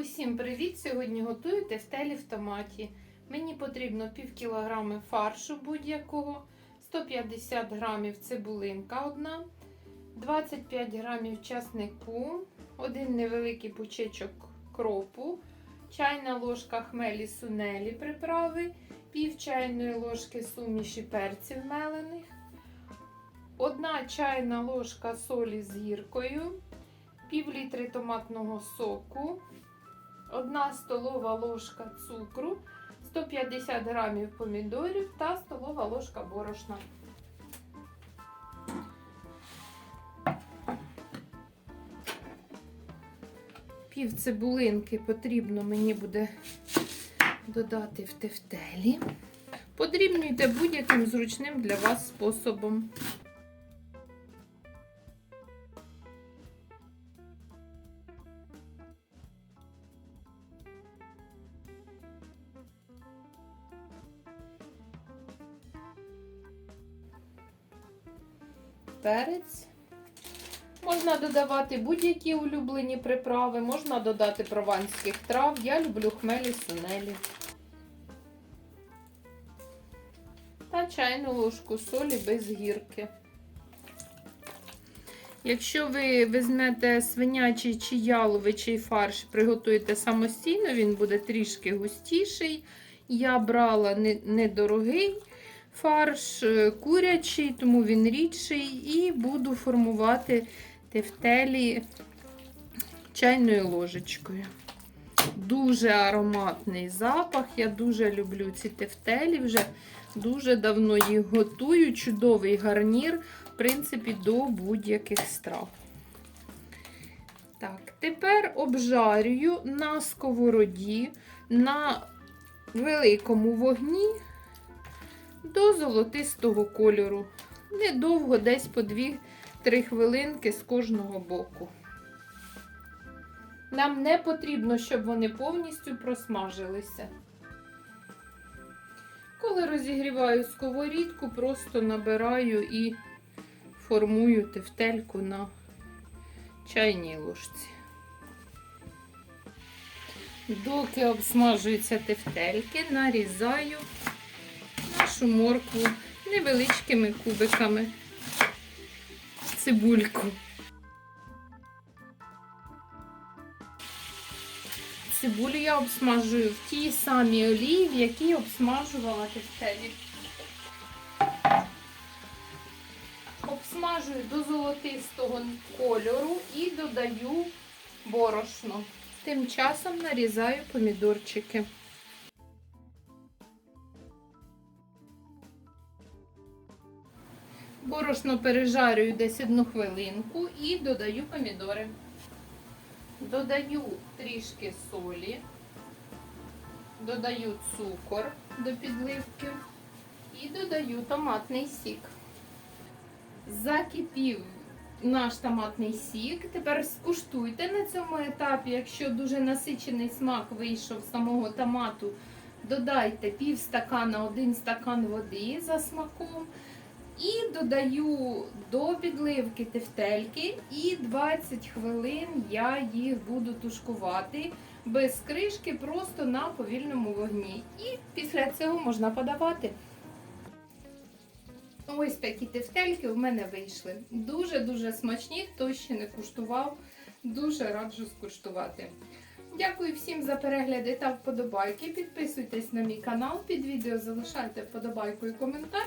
Усім привіт! Сьогодні готую тефтелі в томаті. Мені потрібно пів кілограми фаршу будь-якого, 150 грамів цибулинка одна, 25 грамів часнику, один невеликий пучечок кропу, чайна ложка хмелі сунелі приправи, пів чайної ложки суміші перців мелених, одна чайна ложка солі з гіркою, пів літри томатного соку, 1 столова ложка цукру, 150 грамів помідорів та столова ложка борошна. Пів цибулинки потрібно мені буде додати в тефтелі. Подрібнюйте будь-яким зручним для вас способом. Перець. Можна додавати будь-які улюблені приправи, можна додати прованських трав. Я люблю хмелі сунелі. Та чайну ложку солі без гірки. Якщо ви візьмете свинячий чи яловичий фарш, приготуєте самостійно, він буде трішки густіший. Я брала недорогий фарш е, курячий, тому він рідший, і буду формувати тефтелі чайною ложечкою. Дуже ароматний запах. Я дуже люблю ці тефтелі, вже дуже давно їх готую. Чудовий гарнір, в принципі, до будь-яких страв. Так, тепер обжарюю на сковороді на великому вогні до золотистого кольору. Недовго, десь по 2-3 хвилинки з кожного боку. Нам не потрібно, щоб вони повністю просмажилися. Коли розігріваю сковорідку, просто набираю і формую тефтельку на чайній ложці. Доки обсмажуються тефтельки, нарізаю нашу моркву невеличкими кубиками, цибульку. Цибулю я обсмажую в тій самій олії, в якій обсмажувала тефтелі. Обсмажую до золотистого кольору і додаю борошно. Тим часом нарізаю помідорчики. Борошно пережарюю десь одну хвилинку і додаю помідори. Додаю трішки солі, додаю цукор до підливки і додаю томатний сік. Закипів наш томатний сік. Тепер скуштуйте на цьому етапі, якщо дуже насичений смак вийшов з самого томату, додайте пів стакана, один стакан води за смаком. І додаю до підливки тефтельки, і 20 хвилин я їх буду тушкувати без кришки, просто на повільному вогні. І після цього можна подавати. Ось такі тефтельки в мене вийшли. Дуже-дуже смачні, хто ще не куштував, дуже раджу скуштувати. Дякую всім за перегляди та вподобайки. Підписуйтесь на мій канал, під відео залишайте вподобайку і коментар.